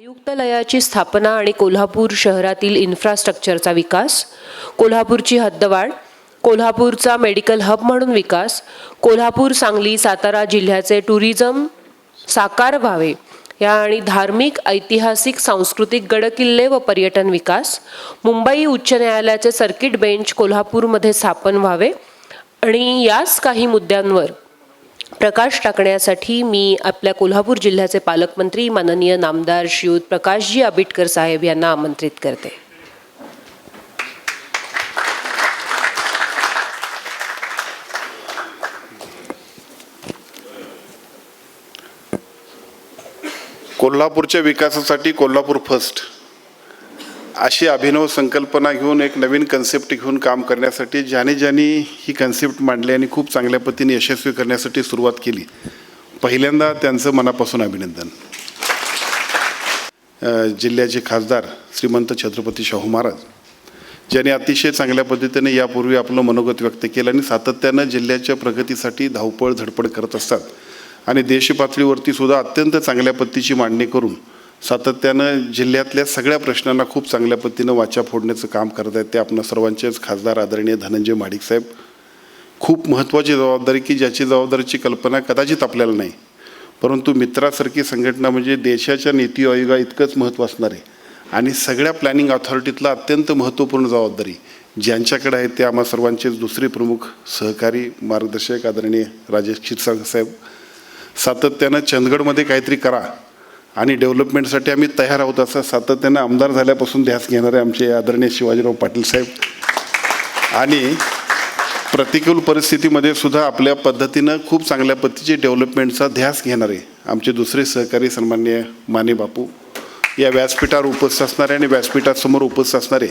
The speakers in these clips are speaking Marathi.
आयुक्तालयाची स्थापना आणि कोल्हापूर शहरातील इन्फ्रास्ट्रक्चरचा विकास कोल्हापूरची हद्दवाढ कोल्हापूरचा मेडिकल हब म्हणून विकास कोल्हापूर सांगली सातारा जिल्ह्याचे टुरिझम साकार व्हावे या आणि धार्मिक ऐतिहासिक सांस्कृतिक गडकिल्ले व पर्यटन विकास मुंबई उच्च न्यायालयाचे सर्किट बेंच कोल्हापूरमध्ये स्थापन व्हावे आणि याच काही मुद्द्यांवर प्रकाश टाकण्यासाठी मी आपल्या कोल्हापूर जिल्ह्याचे पालकमंत्री माननीय नामदार श्रीयुत प्रकाशजी आबिटकर साहेब यांना आमंत्रित करते. कोल्हापूरच्या विकासासाठी कोल्हापूर फर्स्ट अशी अभिनव संकल्पना घेऊन एक नवीन कन्सेप्ट घेऊन काम करण्यासाठी ज्याने ज्यांनी ही कन्सेप्ट मांडली आणि खूप चांगल्या पद्धतीने यशस्वी करण्यासाठी सुरुवात केली. पहिल्यांदा त्यांचं मनापासून अभिनंदन. जिल्ह्याचे खासदार श्रीमंत छत्रपती शाहू महाराज ज्यांनी अतिशय चांगल्या पद्धतीने यापूर्वी आपलं मनोगत व्यक्त केलं आणि सातत्यानं जिल्ह्याच्या प्रगतीसाठी धावपळ धडपड करत असतात. आणि देशपातळीवरती सुद्धा अत्यंत चांगल्या पद्धतीची मांडणी करून सातत्यानं जिल्ह्यातल्या सगळ्या प्रश्नांना खूप चांगल्या पद्धतीनं वाचा फोडण्याचं काम करत आहेत ते आपण सर्वांचेच खासदार आदरणीय धनंजय माडिक साहेब. खूप महत्त्वाची जबाबदारी की ज्याची जबाबदारीची कल्पना कदाचित आपल्याला नाही. परंतु मित्रासारखी संघटना म्हणजे देशाच्या नीती आयोगा इतकंच महत्त्व असणार आहे. आणि सगळ्या प्लॅनिंग ऑथॉरिटीतला अत्यंत महत्त्वपूर्ण जबाबदारी ज्यांच्याकडे आहे ते आम्हा सर्वांचेच दुसरे प्रमुख सहकारी मार्गदर्शक आदरणीय राजेश क्षीरसागर साहेब. सातत्यानं चंदगडमध्ये काहीतरी करा. आणि डेव्हलपमेंटसाठी आम्ही तयार आहोत असं सातत्यानं आमदार झाल्यापासून ध्यास घेणारे आमचे आदरणीय शिवाजीराव पाटील साहेब. आणि प्रतिकूल परिस्थितीमध्ये सुद्धा आपल्या पद्धतीनं खूप चांगल्या पद्धतीचे डेव्हलपमेंटचा ध्यास घेणारे आमचे दुसरे सहकारी सन्मान्य माने बापू या व्यासपीठावर उपस्थित असणारे आणि व्यासपीठासमोर उपस्थित असणारे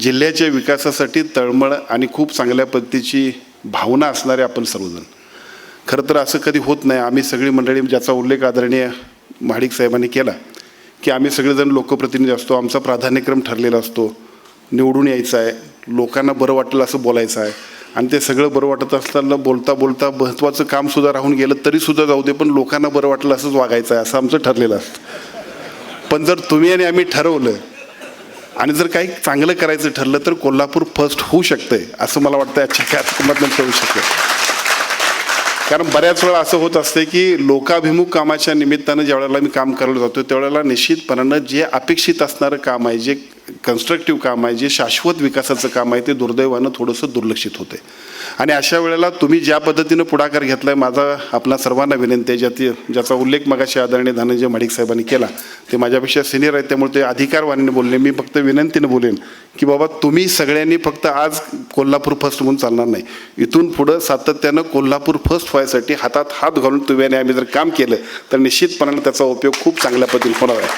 जिल्ह्याच्या विकासासाठी तळमळ आणि खूप चांगल्या पद्धतीची भावना असणारे आपण सर्वजण. खरं तर असं कधी होत नाही. आम्ही सगळी मंडळी ज्याचा उल्लेख आदरणीय महाडिक साहेबांनी केला की आम्ही सगळेजण लोकप्रतिनिधी असतो आमचा प्राधान्यक्रम ठरलेला असतो निवडून यायचं आहे लोकांना बरं वाटलं असं बोलायचं आहे. आणि ते सगळं बरं वाटत असताना बोलता बोलता महत्त्वाचं कामसुद्धा राहून गेलं तरीसुद्धा जाऊ दे पण लोकांना बरं वाटलं असंच वागायचं आहे असं आमचं ठरलेलं असतं. पण जर तुम्ही आणि आम्ही ठरवलं आणि जर काही चांगलं करायचं ठरलं तर कोल्हापूर फर्स्ट होऊ शकतंय असं मला वाटतं आजच्या कार्यक्रमातून कळू शकतं कारण बऱ्याच वेळा असं होत असते की लोकाभिमुख कामाच्या निमित्तानं ज्यावेळेला मी काम करायला जातो त्यावेळेला निश्चितपणानं जे अपेक्षित असणारं काम आहे जे कन्स्ट्रक्टिव्ह काम आहे जे शाश्वत विकासाचं काम आहे ते दुर्दैवानं थोडंसं दुर्लक्षित होते आणि अशा वेळेला तुम्ही ज्या पद्धतीनं पुढाकार घेतला आहे माझा आपला सर्वांना विनंती आहे ज्याची ज्याचा उल्लेख मगाशी आदरणीय धनंजय माडिक साहेबांनी केला ते माझ्यापेक्षा सिनियर आहेत त्यामुळे ते अधिकारवाणीने बोलले. मी फक्त विनंतीनं बोलेन की बाबा तुम्ही सगळ्यांनी फक्त आज कोल्हापूर फर्स्ट म्हणून चालणार नाही. इथून पुढं सातत्यानं कोल्हापूर फर्स्ट व्हायसाठी हातात हात घालून तुम्ही आम्ही जर काम केलं तर निश्चितपणानं त्याचा उपयोग खूप चांगल्या पद्धतीने होणार आहे.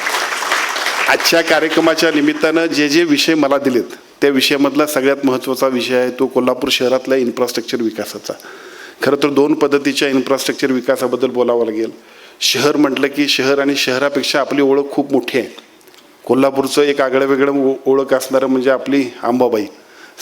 आजच्या कार्यक्रमाच्या निमित्तानं जे जे विषय मला दिलेत त्या विषयामधला सगळ्यात महत्त्वाचा विषय आहे तो कोल्हापूर शहरातल्या इन्फ्रास्ट्रक्चर विकासाचा. खरं तर दोन पद्धतीच्या इन्फ्रास्ट्रक्चर विकासाबद्दल बोलावं लागेल. शहर म्हटलं की शहर आणि शहरापेक्षा आपली ओळख खूप मोठी आहे. कोल्हापूरचं एक आगळं वेगळं ओ- ओळख असणारं म्हणजे आपली आंबाबाई.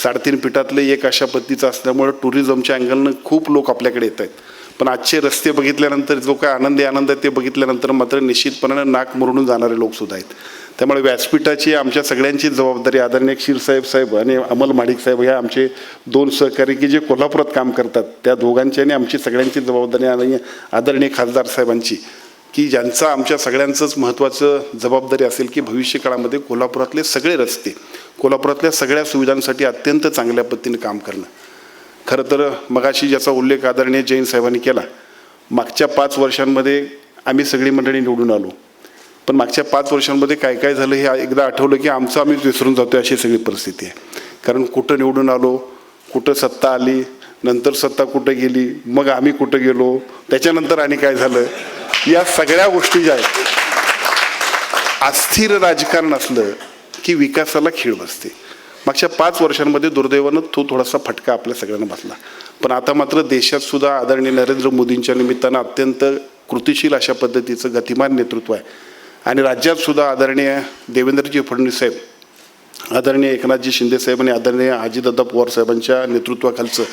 साडेतीन पिठातलं एक अशा पद्धतीचं असल्यामुळं टुरिझमच्या अँगलनं खूप लोक आपल्याकडे येत आहेत पण आजचे रस्ते बघितल्यानंतर जो काय आनंदी आनंद आहे ते बघितल्यानंतर मात्र निश्चितपणानं नाक मुरडून जाणारे लोकसुद्धा आहेत. त्यामुळे व्यासपीठाची आमच्या सगळ्यांची जबाबदारी आदरणीय क्षीरसाहेब साहेब आणि अमल माडिक साहेब ह्या आमचे दोन सहकारी की जे कोल्हापुरात काम करतात. त्या दोघांची आणि आमची सगळ्यांची जबाबदारी आणि आदरणीय खासदार साहेबांची की ज्यांचं आमच्या सगळ्यांचंच महत्त्वाचं जबाबदारी असेल की भविष्य काळामध्ये कोल्हापुरातले सगळे रस्ते कोल्हापुरातल्या सगळ्या सुविधांसाठी अत्यंत चांगल्या पद्धतीने काम करणं. खरं तर मगाशी ज्याचा उल्लेख आदरणीय जैन साहेबांनी केला मागच्या पाच वर्षांमध्ये आम्ही सगळी मंडळी निवडून आलो. पण मागच्या पाच वर्षांमध्ये काय काय झालं हे एकदा आठवलं की आमचं आम्हीच विसरून जातो अशी सगळी परिस्थिती आहे. कारण कुठं निवडून आलो कुठं सत्ता आली नंतर सत्ता कुठं गेली मग आम्ही कुठं गेलो त्याच्यानंतर आणि काय झालं या सगळ्या गोष्टी ज्या आहेत अस्थिर राजकारण असलं की विकासाला खीळ बसते. मागच्या पाच वर्षांमध्ये दुर्दैवानं तो थोडासा फटका आपल्या सगळ्यांना बसला. पण आता मात्र देशात सुद्धा आदरणीय नरेंद्र मोदींच्या निमित्तानं अत्यंत कृतिशील अशा पद्धतीचं गतिमान नेतृत्व आहे. आणि राज्यात सुद्धा आदरणीय देवेंद्रजी फडणवीस साहेब आदरणीय एकनाथजी शिंदेसाहेब आणि आदरणीय आजीदादा पवार साहेबांच्या नेतृत्वाखालचं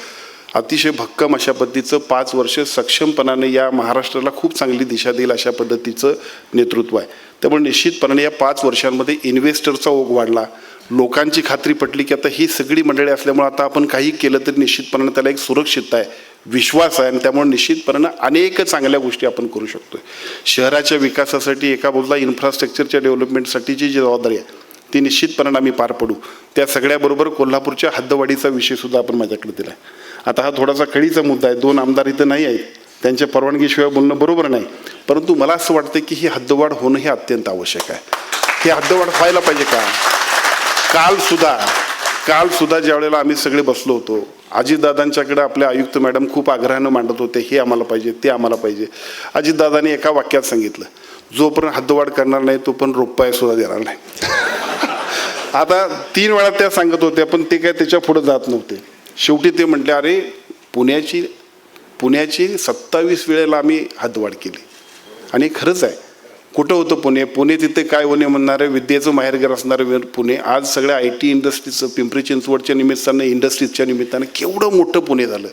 अतिशय भक्कम अशा पद्धतीचं पाच वर्ष सक्षमपणाने या महाराष्ट्राला खूप चांगली दिशा देईल अशा पद्धतीचं नेतृत्व आहे. त्यामुळे निश्चितपणाने या पाच वर्षांमध्ये इन्व्हेस्टरचा ओघ वाढला. लोकांची खात्री पटली की आता ही सगळी मंडळी असल्यामुळे आता आपण काही केलं तरी निश्चितपणानं त्याला एक सुरक्षितता आहे विश्वास आहे आणि त्यामुळे निश्चितपणानं अनेक चांगल्या गोष्टी आपण करू शकतो शहराच्या विकासासाठी एका बाजूला इन्फ्रास्ट्रक्चरच्या डेव्हलपमेंटसाठीची जी जबाबदारी आहे ती निश्चितपणानं आम्ही पार पडू. त्या सगळ्याबरोबर कोल्हापूरच्या हद्दवाढीचा विषयसुद्धा आपण माझ्याकडे दिला आहे आता हा थोडासा कळीचा मुद्दा आहे दोन आमदार इथं नाही आहेत त्यांच्या परवानगीशिवाय बोलणं बरोबर नाही. परंतु मला असं वाटतं की ही हद्दवाढ होणं हे अत्यंत आवश्यक आहे. ही हद्दवाढ व्हायला पाहिजे का? काल सुद्धा काल सुद्धा ज्या वेळेला आम्ही सगळे बसलो होतो अजितदादांच्याकडे आपले आयुक्त मॅडम खूप आग्रहानं मांडत होते हे आम्हाला पाहिजे ते आम्हाला पाहिजे. अजितदादांनी एका वाक्यात सांगितलं जोपर्यंत हद्दवाढ करणार नाही तोपर्यंत रुपये सुद्धा देणार नाही. आता तीन वेळा त्या सांगत होत्या पण ते काय त्याच्या पुढे जात नव्हते. शेवटी ते म्हटले अरे पुण्याची पुण्याची सत्तावीस वेळेला आम्ही हद्दवाढ केली. आणि खरंच आहे कुठं होतं पुणे? पुणे तिथे काय होणे म्हणणारे विद्येचं माहेरघर असणारं पुणे. आज सगळ्या आय टी इंडस्ट्रीचं पिंपरी चिंचवडच्या निमित्तानं इंडस्ट्रीजच्या निमित्तानं केवढं मोठं पुणे झालं.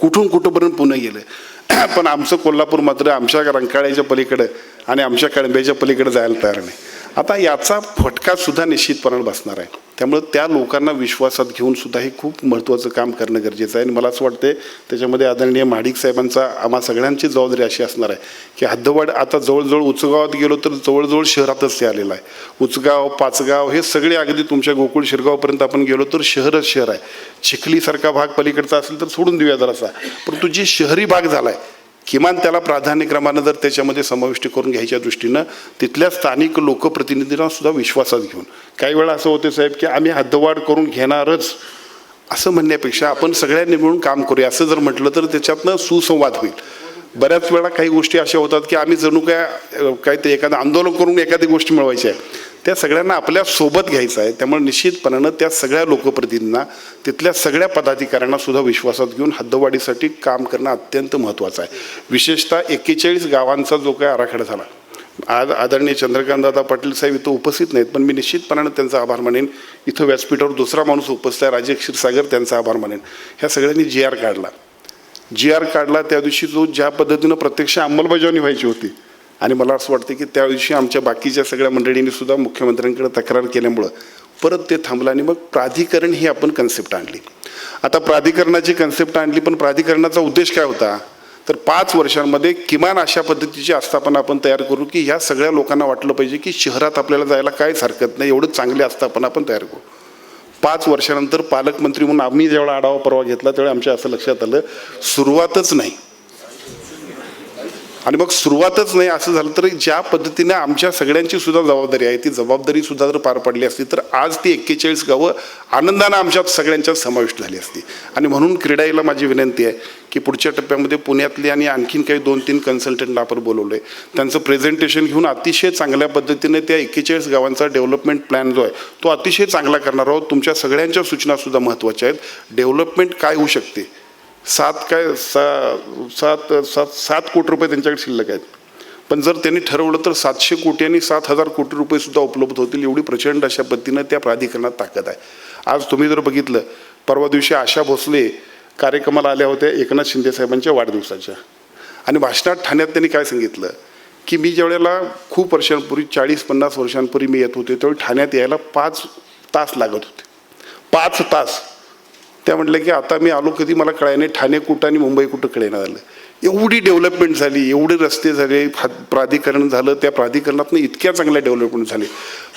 कुठून कुठंपर्यंत पुणे गेलं? पण आमचं कोल्हापूर मात्र आमच्या रंकाळ्याच्या पलीकडं आणि आमच्या कळंब्याच्या पलीकडे जायला तयार नाही. आता याचा फटका सुद्धा निश्चितपणे बसणार आहे. त्यामुळं त्या लोकांना विश्वासात घेऊन सुद्धा हे खूप महत्त्वाचं काम करणं गरजेचं आहे. आणि मला असं वाटते त्याच्यामध्ये आदरणीय महाडिक साहेबांचा आम्हा सगळ्यांची जबाबदारी अशी असणार आहे की हद्दवाढ आता जवळजवळ उचगावात गेलो तर जवळजवळ शहरातच ते आलेलं आहे. उचगाव पाचगाव हे सगळे अगदी तुमच्या गोकुळ शिरगावपर्यंत आपण गेलो तर शहरच शहर आहे. चिखलीसारखा भाग पलीकडचा असेल तर सोडून देऊया जरासा. परंतु जे शहरी भाग झाला आहे किमान त्याला प्राधान्यक्रमानं जर त्याच्यामध्ये समाविष्ट करून घ्यायच्या दृष्टीनं तिथल्या स्थानिक लोकप्रतिनिधींना सुद्धा विश्वासात घेऊन. काही वेळा असं होते साहेब की आम्ही हद्दवाढ करून घेणारच असं म्हणण्यापेक्षा आपण सगळ्यांनी मिळून काम करूया. असं जर म्हटलं तर त्याच्यातनं सुसंवाद होईल. बऱ्याच वेळा काही गोष्टी अशा होतात की आम्ही जणू काय अ, काहीतरी एखादं आंदोलन करून एखादी गोष्ट मिळवायची आहे. त्या सगळ्यांना आपल्यासोबत घ्यायचं आहे. त्यामुळे निश्चितपणानं त्या सगळ्या लोकप्रतिनिधींना तिथल्या सगळ्या पदाधिकाऱ्यांना सुद्धा विश्वासात घेऊन हद्दवाढीसाठी काम करणं अत्यंत महत्त्वाचं आहे. विशेषतः एक्केचाळीस गावांचा जो काही आराखडा झाला आज आदरणीय चंद्रकांतदादा पाटील साहेब इथं उपस्थित नाहीत पण मी निश्चितपणानं त्यांचा आभार मानेन. इथं व्यासपीठावर दुसरा माणूस उपस्थित आहे राजे क्षीरसागर त्यांचा आभार मानेन. ह्या सगळ्यांनी जी आर काढला. जी आर काढला त्या दिवशी जो ज्या पद्धतीनं प्रत्यक्ष अंमलबजावणी व्हायची होती आणि मला असं वाटतं की त्या दिवशी आमच्या बाकीच्या सगळ्या मंडळींनी सुद्धा मुख्यमंत्र्यांकडे तक्रार केल्यामुळं परत ते थांबलं आणि मग प्राधिकरण ही आपण कन्सेप्ट आणली. आता प्राधिकरणाची कन्सेप्ट आणली पण प्राधिकरणाचा उद्देश काय होता? तर पाच वर्षांमध्ये किमान अशा पद्धतीची आस्थापना आपण तयार करू की ह्या सगळ्या लोकांना वाटलं पाहिजे की शहरात आपल्याला जायला काहीच हरकत नाही एवढं चांगली आस्थापना आपण तयार करू. पाच वर्षानंतर पालकमंत्री म्हणून आम्ही जेवढा आढावा परवा घेतला त्यावेळी आमच्या असं लक्षात आलं सुरुवातच नाही. आणि मग सुरुवातच नाही असं झालं तर ज्या पद्धतीने आमच्या सगळ्यांची सुद्धा जबाबदारी आहे ती जबाबदारी सुद्धा जर पार पडली असती तर आज ती एक्केचाळीस गावं आनंदानं आमच्यात सगळ्यांच्यात समाविष्ट झाली असती. आणि म्हणून क्रीडाईला माझी विनंती आहे की पुढच्या टप्प्यामध्ये पुण्यातली आणि आणखीन काही दोन तीन कन्सल्टंटला आपण बोलवलं आहे त्यांचं प्रेझेंटेशन घेऊन अतिशय चांगल्या पद्धतीने त्या एक्केचाळीस गावांचा डेव्हलपमेंट प्लॅन जो आहे तो अतिशय चांगला करणार आहोत. तुमच्या सगळ्यांच्या सूचनासुद्धा महत्त्वाच्या आहेत. डेव्हलपमेंट काय होऊ शकते? सात काय सा सात सात सात कोटी रुपये त्यांच्याकडे शिल्लक आहेत. पण जर त्यांनी ठरवलं तर सातशे कोटी आणि सात हजार कोटी रुपयेसुद्धा उपलब्ध होतील एवढी प्रचंड अशा पद्धतीनं त्या प्राधिकरणात ताकद आहे. आज तुम्ही जर बघितलं परवा दिवशी आशा भोसले कार्यक्रमाला आल्या होत्या एकनाथ शिंदे साहेबांच्या वाढदिवसाच्या. आणि भाषणात ठाण्यात त्यांनी काय सांगितलं? की मी ज्यावेळेला खूप वर्षांपूर्वी चाळीस पन्नास वर्षांपूर्वी मी येत होते त्यावेळी ठाण्यात यायला पाच तास लागत होते. पाच तास. त्या म्हटलं की आता मी आलो कधी मला कळायला नाही. ठाणे कुठं आणि मुंबई कुठं कळेना झालं. एवढी डेव्हलपमेंट झाली एवढे रस्ते झाले फा- प्राधिकरण झालं त्या प्राधिकरणातनं इतक्या चांगल्या डेव्हलपमेंट झाले.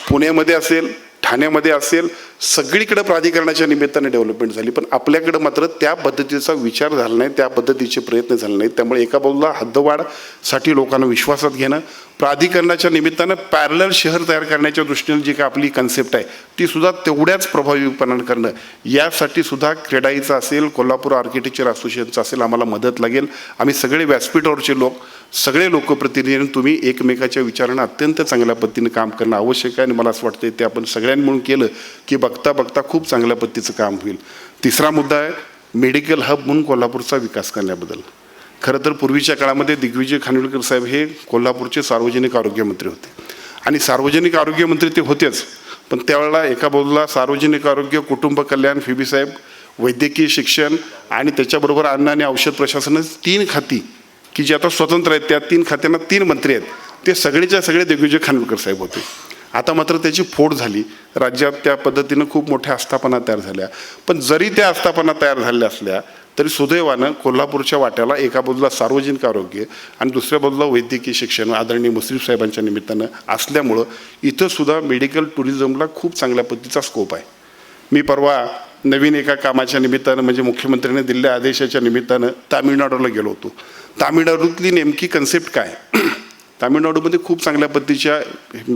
पुण्यामध्ये असेल ठाण्यामध्ये असेल सगळीकडे प्राधिकरणाच्या निमित्ताने डेव्हलपमेंट झाली. पण आपल्याकडे मात्र त्या पद्धतीचा विचार झाला नाही त्या पद्धतीचे प्रयत्न झाले नाहीत. त्यामुळे एका बाजूला हद्दवाढसाठी लोकांना विश्वासात घेणं प्राधिकरणाच्या निमित्तानं पॅरलल शहर तयार करण्याच्या दृष्टीने जी काय आपली कन्सेप्ट आहे ती सुद्धा तेवढ्याच प्रभावीपणानं करणं. यासाठी सुद्धा क्रेडाईचा असेल कोल्हापूर आर्किटेक्चर असोसिएशनचा असेल आम्हाला मदत लागेल. आम्ही सगळे व्यासपीठावरचे लोक सगळे लोकप्रतिनिधी तुम्ही एकमेकाच्या विचारानं अत्यंत चांगल्या पद्धतीने काम करणं आवश्यक आहे आणि मला असं वाटतं ते आपण सगळ्यांनी म्हणून केलं की बघता बघता खूप चांगल्या पद्धतीचं काम होईल. तिसरा मुद्दा आहे मेडिकल हब म्हणून कोल्हापूरचा विकास करण्याबद्दल. खरं तर पूर्वीच्या काळामध्ये दिग्विजय खानविलकर साहेब हे कोल्हापूरचे सार्वजनिक आरोग्यमंत्री होते. आणि सार्वजनिक आरोग्यमंत्री ते होतेच पण त्यावेळेला एका बाजूला सार्वजनिक आरोग्य कुटुंब कल्याण फिबी साहेब वैद्यकीय शिक्षण आणि त्याच्याबरोबर अन्न आणि औषध प्रशासनच तीन खाती की जे आता स्वतंत्र आहेत त्या तीन खात्यांना तीन मंत्री आहेत. ते सगळेच्या सगळे दिग्विजय खानविलकर साहेब होते. आता मात्र त्याची फोड झाली. राज्यात त्या पद्धतीनं खूप मोठ्या आस्थापना तयार झाल्या. पण जरी त्या आस्थापना तयार झाल्या असल्या तरी सुदैवानं कोल्हापूरच्या वाट्याला एका बाजूला सार्वजनिक आरोग्य आणि दुसऱ्या बाजूला वैद्यकीय शिक्षण आदरणीय मुश्रीफ साहेबांच्या निमित्तानं असल्यामुळं इथंसुद्धा मेडिकल टुरिझमला खूप चांगल्या पद्धतीचा स्कोप आहे. मी परवा नवीन एका कामाच्या निमित्तानं म्हणजे मुख्यमंत्र्यांनी दिलेल्या आदेशाच्या निमित्तानं तामिळनाडूला गेलो होतो. तामिळनाडूतली नेमकी कन्सेप्ट काय? तामिळनाडूमध्ये खूप चांगल्या पद्धतीच्या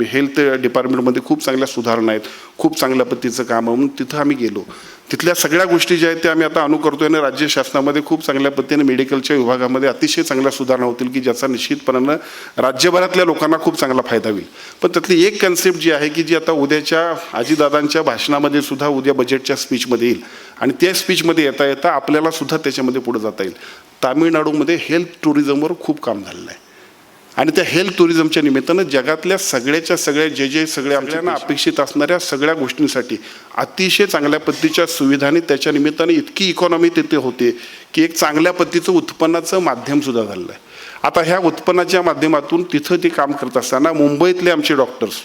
हेल्थ डिपार्टमेंटमध्ये खूप चांगल्या सुधारणा आहेत खूप चांगल्या पद्धतीचं काम आहे म्हणून तिथं आम्ही गेलो. तिथल्या सगळ्या गोष्टी ज्या आहेत त्या आम्ही आता अनुकरतोय आणि राज्य शासनामध्ये खूप चांगल्या पद्धतीने मेडिकलच्या विभागामध्ये अतिशय चांगल्या सुधारणा होतील की ज्याचा निश्चितपणानं राज्यभरातल्या लोकांना खूप चांगला फायदा होईल. पण त्यातली एक कन्सेप्ट जी आहे की जी आता उद्याच्या आजीदादांच्या भाषणामध्ये सुद्धा उद्या बजेटच्या स्पीचमध्ये येईल. आणि त्या स्पीचमध्ये येता येता आपल्याला सुद्धा त्याच्यामध्ये पुढे जाता येईल. तामिळनाडूमध्ये हेल्थ टुरिझमवर खूप काम झालेलं आहे. आणि त्या हेल्थ टुरिझमच्या निमित्तानं जगातल्या सगळ्याच्या सगळ्या जे जे सगळ्या आपल्याला अपेक्षित असणाऱ्या सगळ्या गोष्टींसाठी अतिशय चांगल्या पद्धतीच्या सुविधांनी त्याच्या निमित्तानं इतकी इकॉनॉमी तिथे होते की एक चांगल्या पद्धतीचं उत्पन्नाचं माध्यम सुद्धा झालेलं आहे. आता ह्या उत्पन्नाच्या माध्यमातून तिथं ते काम करत असताना मुंबईतले आमचे डॉक्टर्स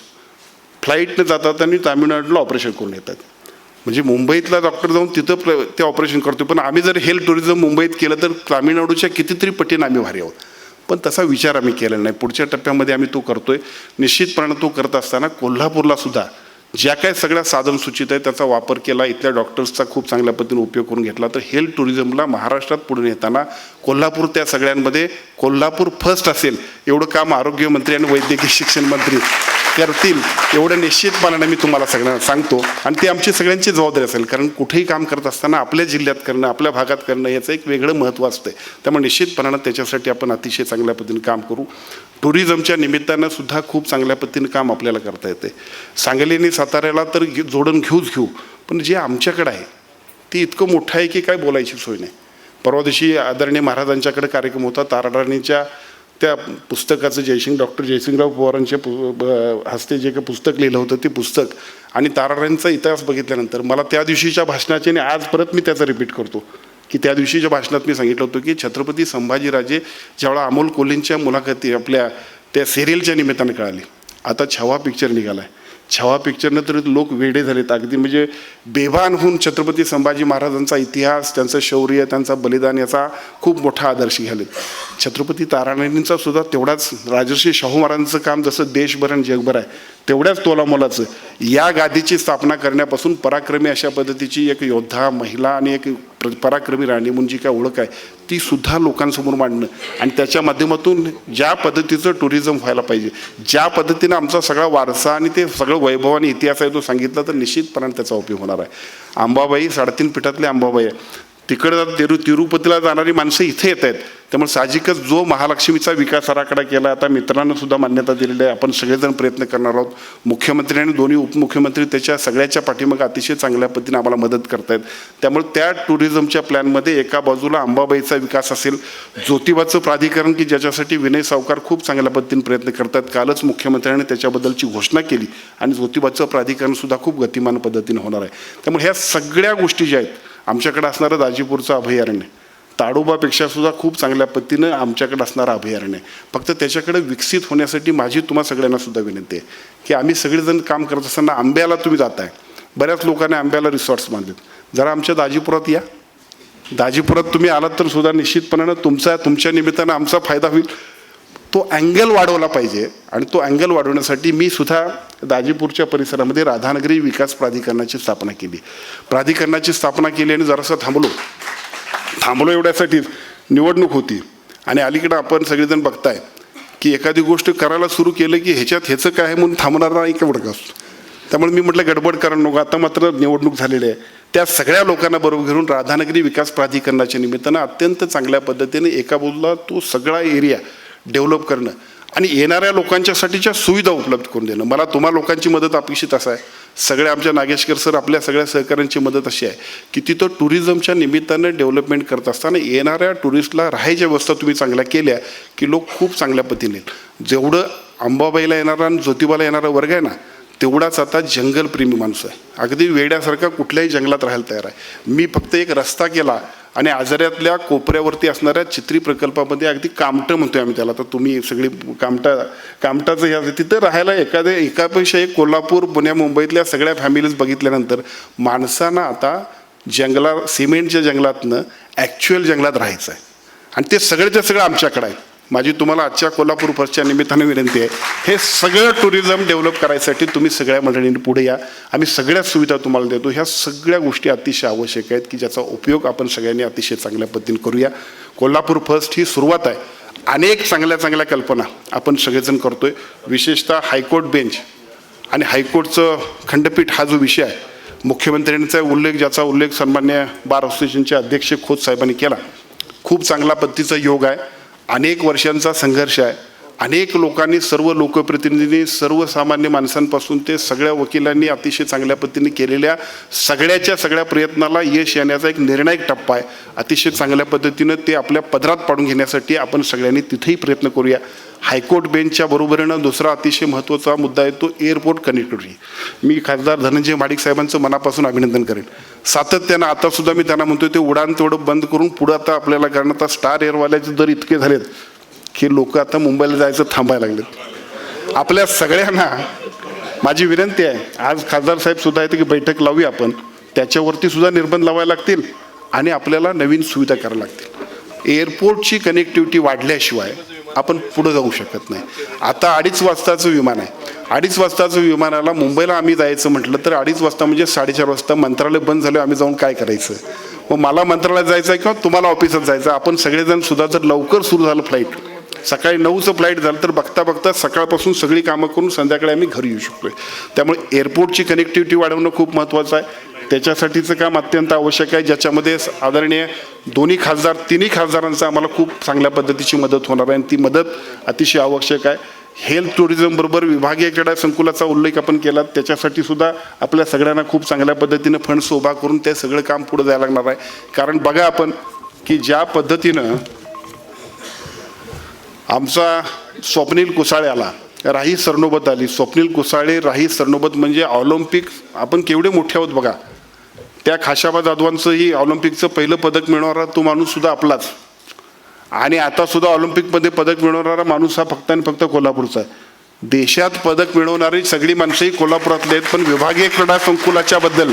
फ्लाईटनं जातात आणि तामिळनाडूला ऑपरेशन करून येतात. म्हणजे मुंबईतला डॉक्टर जाऊन तिथं प्र ते ऑपरेशन करतो पण आम्ही जर हेल्थ टुरिझम मुंबईत केलं तर तामिळनाडूच्या कितीतरी पटीनं आम्ही भारी आहोत. पण तसा विचार आम्ही केलेला नाही. पुढच्या टप्प्यामध्ये आम्ही तो करतोय. निश्चितपणे तो करत असताना कोल्हापूरला सुद्धा ज्या काय सगळ्या साधन सूचित आहे त्याचा वापर केला. इथल्या डॉक्टर्सचा खूप चांगल्या पद्धतीने उपयोग करून घेतला. तर हेल्थ टुरिझमला महाराष्ट्रात पुढे येताना कोल्हापूर त्या सगळ्यांमध्ये कोल्हापूर फर्स्ट असेल. एवढं काम आरोग्यमंत्री आणि वैद्यकीय शिक्षण मंत्री करतील एवढं निश्चितपणाने मी तुम्हाला सगळ्यांना सांगतो. आणि ती आमची सगळ्यांची जबाबदारी असेल कारण कुठेही काम करत असताना आपल्या जिल्ह्यात करणं आपल्या भागात करणं याचं एक वेगळं महत्त्व असतं त्यामुळे निश्चितपणानं त्याच्यासाठी आपण अतिशय चांगल्या पद्धतीने काम करू. टुरिझमच्या निमित्तानं सुद्धा खूप चांगल्या पद्धतीने काम आपल्याला करता येते. सांगली आणि साताऱ्याला तर घे- जोडून घेऊच घेऊ. पण जे आमच्याकडं आहे ते इतकं मोठं आहे की काय बोलायची सोय नाही. परवा दिवशी आदरणीय महाराजांच्याकडे कार्यक्रम होता. ताराराणीच्या त्या पुस्तकाचं जयसिंग डॉक्टर जयसिंगराव पवारांच्या पु ब- हस्ते जे काही पुस्तक लिहिलं होतं ते पुस्तक आणि ताराराणीचा इतिहास बघितल्यानंतर मला त्या दिवशीच्या भाषणाचे आणि आज परत मी त्याचं रिपीट करतो. की त्या दिवशीच्या भाषणात मी सांगितलं होतं की छत्रपती संभाजीराजे ज्यावेळा अमोल कोल्हेंच्या मुलाखती आपल्या त्या सिरियलच्या निमित्तानं कळाली. आता छवा पिक्चर निघाला आहे छवा पिक्चरनं तर लोक वेडे झालेत. अगदी म्हणजे बेभान होऊन छत्रपती संभाजी महाराजांचा इतिहास त्यांचं शौर्य त्यांचा बलिदान याचा खूप मोठा आदर्श घ्यालेत. छत्रपती ताराराणींचा सुद्धा तेवढाच राजर्षी शाहू महाराजांचं काम जसं देशभर आणि जगभर आहे तेवढ्याच तोलामोलाचं. या गादीची स्थापना करण्यापासून पराक्रमी अशा पद्धतीची एक योद्धा महिला आणि एक प्र- पराक्रमी राणी म्हणून जी काय ओळख आहे ती सुद्धा लोकांसमोर मांडणं. आणि त्याच्या माध्यमातून ज्या पद्धतीचं टुरिझम व्हायला पाहिजे ज्या पद्धतीनं आमचा सगळा वारसा आणि ते सगळं वैभव आणि इतिहास आहे तो सांगितला तर निश्चितपणाने त्याचा उपयोग होणार आहे. अंबाबाई साडेतीन पिठातली अंबाबाई आहे. तिकडं तिरु तिरुपतीला जाणारी माणसं इथे येत आहेत. त्यामुळे साहजिकच जो महालक्ष्मीचा विकास आराखडा केला आता मित्रांना सुद्धा मान्यता दिलेली आहे. आपण सगळेजण प्रयत्न करणार आहोत. मुख्यमंत्री आणि दोन्ही उपमुख्यमंत्री त्याच्या सगळ्याच्या पाठीमागे अतिशय चांगल्या पद्धतीने आम्हाला मदत करतायत. त्यामुळे त्या टुरिझमच्या प्लॅनमध्ये एका बाजूला अंबाबाईचा विकास असेल ज्योतिबाचं प्राधिकरण की ज्याच्यासाठी विनय सावकार खूप चांगल्या पद्धतीने प्रयत्न करतात. कालच मुख्यमंत्र्यांनी त्याच्याबद्दलची घोषणा केली आणि ज्योतिबाचं प्राधिकरणसुद्धा खूप गतिमान पद्धतीने होणार आहे. त्यामुळे ह्या सगळ्या गोष्टी ज्या आहेत आमच्याकडे असणारं दाजीपूरचं अभयारण्य ताडोबापेक्षा सुद्धा खूप चांगल्या पद्धतीनं आमच्याकडे असणारं अभयारण्य. फक्त त्याच्याकडे विकसित होण्यासाठी माझी तुम्हा सगळ्यांना सुद्धा विनंती आहे की आम्ही सगळेजण काम करत असताना आंब्याला तुम्ही जाताय. बऱ्याच लोकांनी आंब्याला रिसॉर्ट्स बांधलेत. जरा आमच्या दाजीपुरात या. दाजीपुरात तुम्ही आलात तर सुद्धा निश्चितपणानं तुमचा तुमच्या निमित्तानं आमचा फायदा होईल. तो अँगल वाढवला पाहिजे. आणि तो अँगल वाढवण्यासाठी मी सुद्धा दाजीपूरच्या परिसरामध्ये राधानगरी विकास प्राधिकरणाची स्थापना केली. प्राधिकरणाची स्थापना केली आणि जरासं थांबलो. थांबलो एवढ्यासाठीच निवडणूक होती. आणि अलीकडं आपण सगळेजण बघताय की एखादी गोष्ट करायला सुरू केलं की ह्याच्यात ह्याचं काय म्हणून थांबणार नाही केवढं का? त्यामुळे मी म्हटलं गडबड करणं नको. आता मात्र निवडणूक झालेली आहे. त्या सगळ्या लोकांना बरोबर घेऊन राधानगरी विकास प्राधिकरणाच्या निमित्तानं अत्यंत चांगल्या पद्धतीने एका बाजूला तो सगळा एरिया डेव्हलप करणं. आणि येणाऱ्या लोकांच्यासाठीच्या सुविधा उपलब्ध करून देणं. मला तुम्हा लोकांची मदत अपेक्षित असं आहे. सगळ्या आमच्या नागेशकर सर आपल्या सगळ्या सहकाऱ्यांची मदत अशी आहे की तिथं टुरिझमच्या निमित्तानं डेव्हलपमेंट करत असताना येणाऱ्या टुरिस्टला राहायच्या व्यवस्था तुम्ही चांगल्या केल्या की लोक खूप चांगल्या पद्धतीने जेवढं अंबाबाईला येणारा आणि ज्योतिबाला येणारा वर्ग आहे ना तेवढाच आता जंगलप्रेमी माणूस आहे. अगदी वेड्यासारखा कुठल्याही जंगलात राहायला तयार आहे. मी फक्त एक रस्ता केला आणि आजाऱ्यातल्या कोपऱ्यावरती असणाऱ्या चित्री प्रकल्पामध्ये अगदी कामटं म्हणतो आम्ही त्याला. तर तुम्ही सगळी कामटा कामटाचं ह्या तिथं राहायला एखाद्या एकापेक्षा एक कोल्हापूर पुण्या मुंबईतल्या सगळ्या फॅमिलीज बघितल्यानंतर माणसानं आता जंगला सिमेंटच्या जंगलातनं ॲक्च्युअल जंगलात राहायचं आहे आणि ते सगळेच्या सगळं आमच्याकडे आहे. माझी तुम्हाला आजच्या कोल्हापूर फर्स्टच्या निमित्तानं विनंती आहे हे सगळं टुरिझम डेव्हलप करायसाठी तुम्ही सगळ्या मंडळींनी पुढे या. आम्ही सगळ्या सुविधा तुम्हाला देतो. ह्या सगळ्या गोष्टी अतिशय आवश्यक आहेत की ज्याचा उपयोग आपण सगळ्यांनी अतिशय चांगल्या पद्धतीने करूया. कोल्हापूर फर्स्ट ही सुरुवात आहे. अनेक चांगल्या चांगल्या कल्पना आपण सगळेजण करतो आहे विशेषतः हायकोर्ट बेंच आणि हायकोर्टचं खंडपीठ हा जो विषय आहे मुख्यमंत्र्यांचा उल्लेख ज्याचा उल्लेख सन्मान्य बार असोसिएशनचे अध्यक्ष खोत साहेबांनी केला खूप चांगला पद्धतीचा योग आहे. अनेक वर्षांचा संघर्ष आहे. अनेक लोकांनी सर्व लोकप्रतिनिधींनी सर्वसामान्य माणसांपासून ते सगळ्या वकिलांनी अतिशय चांगल्या पद्धतीने केलेल्या सगळ्याच्या सगळ्या प्रयत्नाला यश येण्याचा एक निर्णायक टप्पा आहे. अतिशय चांगल्या पद्धतीनं ते आपल्या पदरात पाडून घेण्यासाठी आपण सगळ्यांनी तिथेही प्रयत्न करूया. हायकोर्ट बेंचच्या बरोबरीनं दुसरा अतिशय महत्त्वाचा मुद्दा आहे तो एअरपोर्ट कनेक्टिव्हिटी. मी खासदार धनंजय माडिक साहेबांचं मनापासून अभिनंदन करेन. सातत्यानं आतासुद्धा मी त्यांना म्हणतोय ते उडान तेवढं बंद करून पुढं आता आपल्याला कारण आता स्टार एअरवाल्याचे दर इतके झालेत की लोक आता मुंबईला जायचं थांबायला लागलेत. आपल्या सगळ्यांना माझी विनंती आहे आज खासदार साहेब सुद्धा आहेत की बैठक लावूया आपण. त्याच्यावरती सुद्धा निर्बंध लावायला लागतील आणि आपल्याला नवीन सुविधा करायला लागतील. एअरपोर्टची कनेक्टिव्हिटी वाढल्याशिवाय आपण पुढं जाऊ शकत नाही. आता अडीच वाजताचं विमान आहे. अडीच वाजताचं विमानाला मुंबईला आम्ही जायचं म्हटलं तर अडीच वाजता म्हणजे साडेचार वाजता मंत्रालय बंद झालं आम्ही जाऊन काय करायचं? मग मला मंत्रालयात जायचं आहे किंवा तुम्हाला ऑफिसात जायचं आहे. आपण सगळेजण सुद्धा जर लवकर सुरू झालं फ्लाईट सकाळी नऊचं फ्लाईट झालं तर बघता बघता सकाळपासून सगळी कामं करून संध्याकाळी आम्ही घरी येऊ शकतो त्यामुळे एअरपोर्टची कनेक्टिव्हिटी वाढवणं खूप महत्त्वाचं आहे. त्याच्यासाठीचं काम अत्यंत आवश्यक आहे ज्याच्यामध्ये आदरणीय दोन्ही खासदार तिन्ही खासदारांचा आम्हाला खूप चांगल्या पद्धतीची मदत होणार आहे आणि ती मदत अतिशय आवश्यक आहे. हेल्थ टुरिझमबरोबर विभागीय क्रीडा संकुलाचा उल्लेख आपण केला त्याच्यासाठी सुद्धा आपल्या सगळ्यांना खूप चांगल्या पद्धतीनं फंड्स उभा करून ते सगळं काम पुढे जायला लागणार आहे. कारण बघा आपण की ज्या पद्धतीनं आमचा स्वप्नील कुसाळे आला राही सरनोबत आली. स्वप्नील कुसाळे राही सरनोबत म्हणजे ऑलिम्पिक आपण केवढे मोठे आहोत बघा. त्या खाशाबा जाधवांचंही ऑलिम्पिकचं पहिलं पदक मिळवणारा तो माणूससुद्धा आपलाच. आणि आतासुद्धा ऑलिम्पिकमध्ये पदक मिळवणारा माणूस हा फक्त आणि फक्त कोल्हापूरचा आहे. देशात पदक मिळवणारी सगळी माणसंही कोल्हापुरातले आहेत पण विभागीय क्रीडा संकुलाच्याबद्दल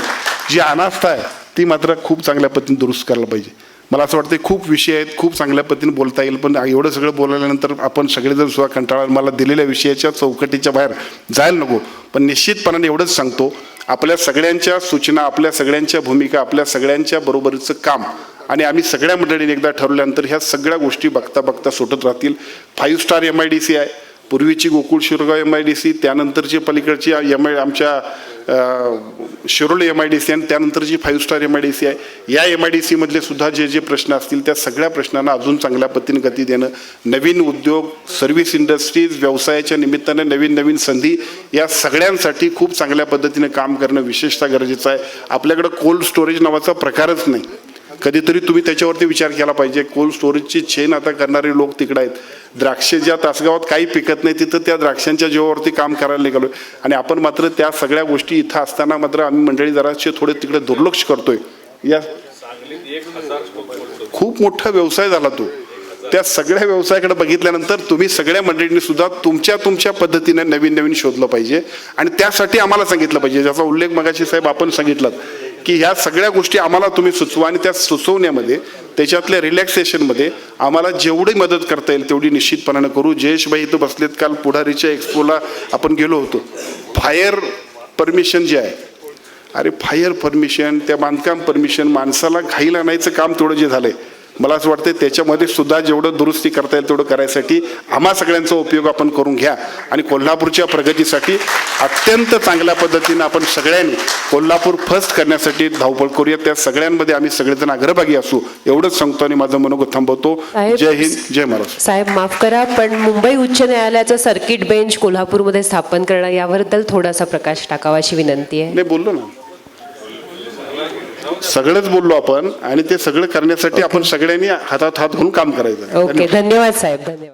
जी अनास्था आहे ती मात्र खूप चांगल्या पद्धतीने दुरुस्त करायला पाहिजे. मला असं वाटतं खूप विषय आहेत खूप चांगल्या पद्धतीने बोलता येईल पण एवढं सगळं बोलल्यानंतर आपण सगळेजण सुद्धा कंटाळा मला दिलेल्या विषयाच्या चौकटीच्या बाहेर जायला नको पण निश्चितपणाने एवढंच सांगतो आपल्या सगळ्यांच्या सूचना आपल्या सगळ्यांच्या भूमिका आपल्या सगळ्यांच्या बरोबरीचं काम आणि आम्ही सगळ्या मंडळीने एकदा ठरवल्यानंतर ह्या सगळ्या गोष्टी बघता बघता सुटत राहतील. Five star M I D C आहे पूर्वीची Gokul Shirgaon M I D C त्यानंतरची पलीकडची एम आय आमच्या अं, एम आय डी सी आणि त्यानंतरची five star M I D C आहे. या एम आय डी सीमधले सुद्धा जे जे प्रश्न असतील त्या सगळ्या प्रश्नांना अजून चांगल्या पद्धतीने गती देणं नवीन उद्योग सर्व्हिस इंडस्ट्रीज व्यवसायाच्या निमित्तानं नवीन नवीन संधी या सगळ्यांसाठी खूप चांगल्या पद्धतीने काम करणं विशेषतः गरजेचं आहे. आपल्याकडं कोल्ड स्टोरेज नावाचा प्रकारच नाही. कधीतरी तुम्ही त्याच्यावरती विचार केला पाहिजे. कोल्ड स्टोरेजची चेन आता करणारे लोक तिकडे आहेत. द्राक्षे ज्या तासगावात काही पिकत नाही तिथं त्या द्राक्षांच्या जीवावरती काम करायला निघालो आणि आपण मात्र त्या सगळ्या गोष्टी इथं असताना मात्र आम्ही मंडळी जराशे थोडे तिकडे दुर्लक्ष करतोय. या खूप मोठा व्यवसाय झाला तो. त्या सगळ्या व्यवसायाकडे बघितल्यानंतर तुम्ही सगळ्या मंडळींनी सुद्धा तुमच्या तुमच्या पद्धतीने नवीन नवीन शोधलं पाहिजे. आणि त्यासाठी आम्हाला सांगितलं पाहिजे. ज्याचा उल्लेख मगाशी साहेब आपण सांगितलं की ह्या सगळ्या गोष्टी आम्हाला तुम्ही सुचवा आणि त्या सुचवण्यामध्ये त्याच्यातल्या रिलॅक्सेशनमध्ये आम्हाला जेवढी मदत करता येईल तेवढी निश्चितपणानं करू. जयेशबाई इथं बसलेत काल पुढारीच्या एक्सपोला आपण गेलो होतो. फायर परमिशन जे आहे अरे फायर परमिशन त्या बांधकाम परमिशन माणसाला घाईला आणायचं काम तेवढं जे झालं आहे मला असं वाटतं त्याच्यामध्ये सुद्धा जेवढं दुरुस्ती करता येईल तेवढं करायसाठी आम्हा सगळ्यांचा उपयोग आपण करून घ्या. आणि कोल्हापूरच्या प्रगतीसाठी अत्यंत चांगल्या पद्धतीनं आपण सगळ्यांनी कोल्हापूर फर्स्ट करण्यासाठी धावपळ करूया त्या सगळ्यांमध्ये आम्ही सगळेजण अग्रभागी असू. एवढंच सांगतो आणि माझं मनोगत थांबवतो. जय हिंद जय महाराष्ट्र. साहेब माफ करा पण मुंबई उच्च न्यायालयाचं सर्किट बेंच कोल्हापूरमध्ये स्थापन करणं याबद्दल थोडासा प्रकाश टाकावा अशी विनंती आहे. बोललो ना. सगळंच बोललो आपण आणि ते सगळं करण्यासाठी आपण सगळ्यांनी हातात हात घालून काम करायचं. ओके धन्यवाद साहेब धन्यवाद.